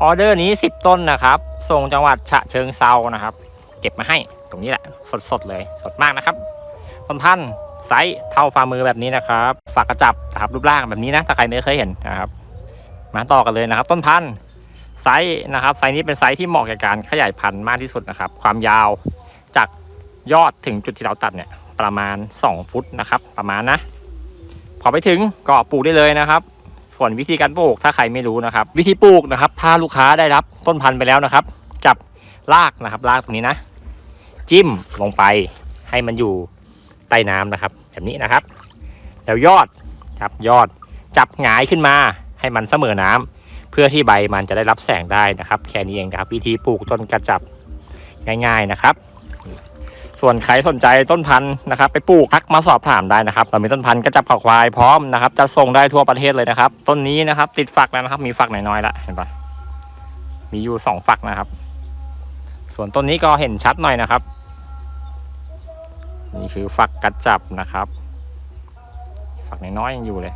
ออเดอร์นี้ 10 ต้นนะครับ ส่งจังหวัดฉะเชิงเซานะครับ เก็บมาให้ตรงนี้แหละ สดๆเลย สดมากนะครับ ต้นพันธุ์ไซส์เท่าฝ่ามือแบบนี้นะครับ ฝากกระจับนะครับรูปร่างแบบนี้นะ ถ้าใครไม่เคยเห็นนะครับ มาต่อกันเลยนะครับ ต้นพันธุ์ไซส์นะครับไซส์นี้เป็นไซส์ที่เหมาะแกับการขยายพันธุ์มากที่สุดนะครับ ความยาวจากยอดถึงจุดที่เราตัดเนี่ยประมาณ 2 ฟุตนะครับ ประมาณนะ พอไปถึงก็ปลูกได้เลยนะครับ ส่วนวิธีการปลูกถ้าใครไม่รู้นะครับ วิธีปลูกนะครับ ถ้าลูกค้าได้รับต้นพันธุ์ไปแล้วนะครับ จับรากนะครับรากตรงนี้นะ จิ้มลงไปให้มันอยู่ใต้น้ำนะครับ แบบนี้นะครับ แล้วยอดครับยอดจับหงายขึ้นมาให้มันเสมอน้ำเพื่อที่ใบมันจะได้รับแสงได้นะครับ แค่นี้เองนะครับ วิธีปลูกต้นกระจับง่าย ๆนะครับ ส่วนใครสนใจต้นพันธุ์นะครับไปปลูกทักมาสอบถามได้นะครับเรามีต้นพันธุ์กระจับขาวควายพร้อมนะครับจะส่งได้ทั่วประเทศเลยนะครับ ต้นนี้นะครับ ติดฝักแล้วนะครับ มีฝักน้อยๆละเห็นปะมีอยู่สองฝักนะครับ ส่วนต้นนี้ก็เห็นชัดหน่อยนะครับ นี่คือฝักกระจับนะครับ ฝักน้อยๆยังอยู่เลย